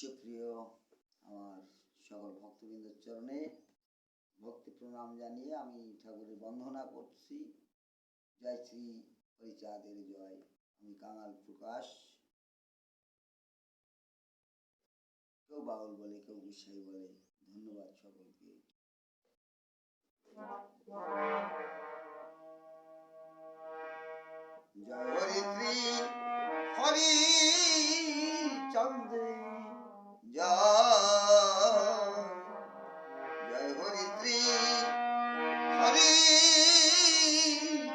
সুপ্রিয় আমার সকল ভক্তবৃন্দের চরণে ভক্তি প্রণাম জানিয়ে আমি ঠাকুরের করছি। জয় শ্রী হরিচাঁদের জয়। আমি কাঙাল প্রকাশ। কেউ বাউল বলে, কেউ গুসাই বলে, ধন্যবাদ সকলকে। জয় হরিত্রী হরি চন্দ্রে জয় হরিত্রী হরি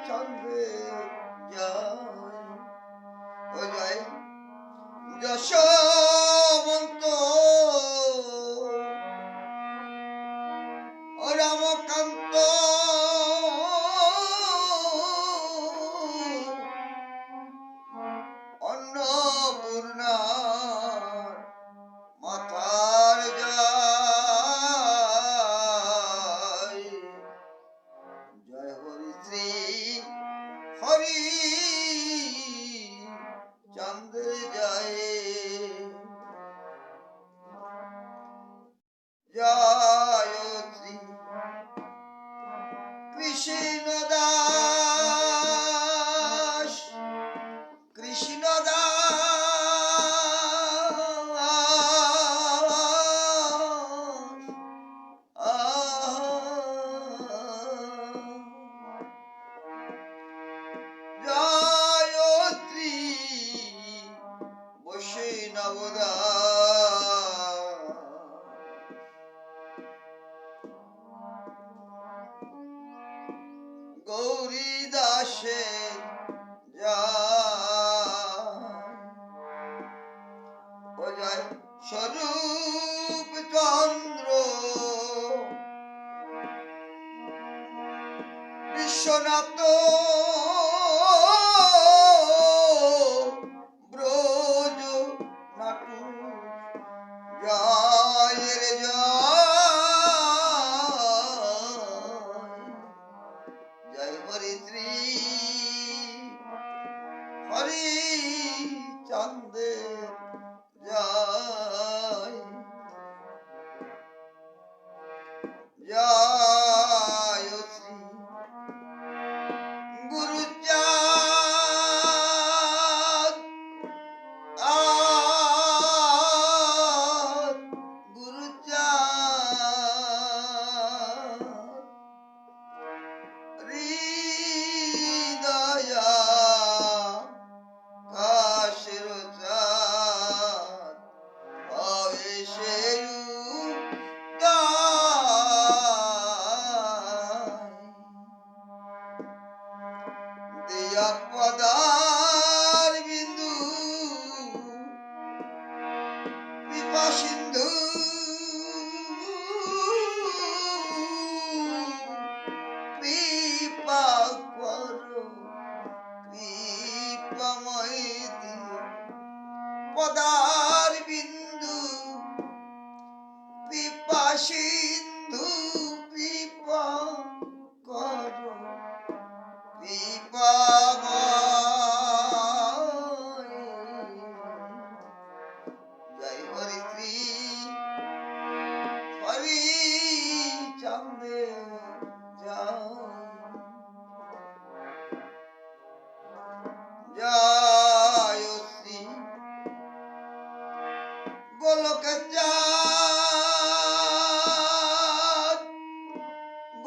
চন্দ্রে জয়। ও জয়। যশবন্ত শ্রী হরি চন্দ্র জয় দিয়া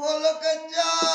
গোলক চাঁদ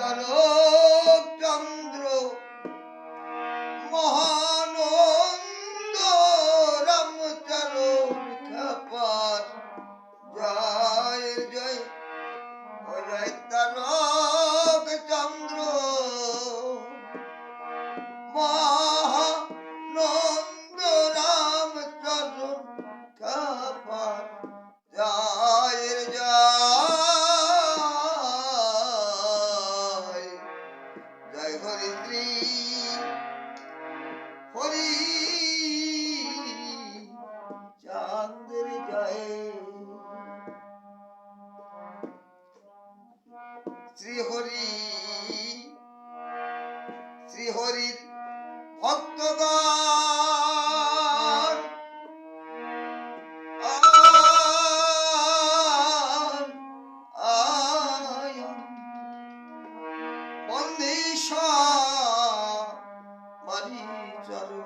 অজয় শ্রী হরি শ্রী হরির ভক্তগণ আন, আয়ন মারি চলো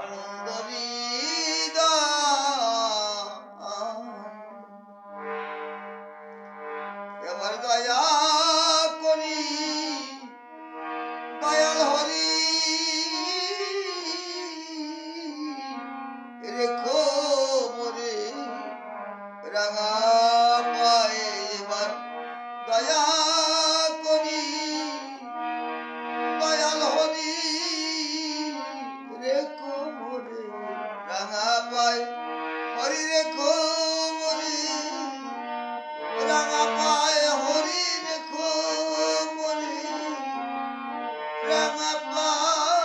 আনন্দ my love.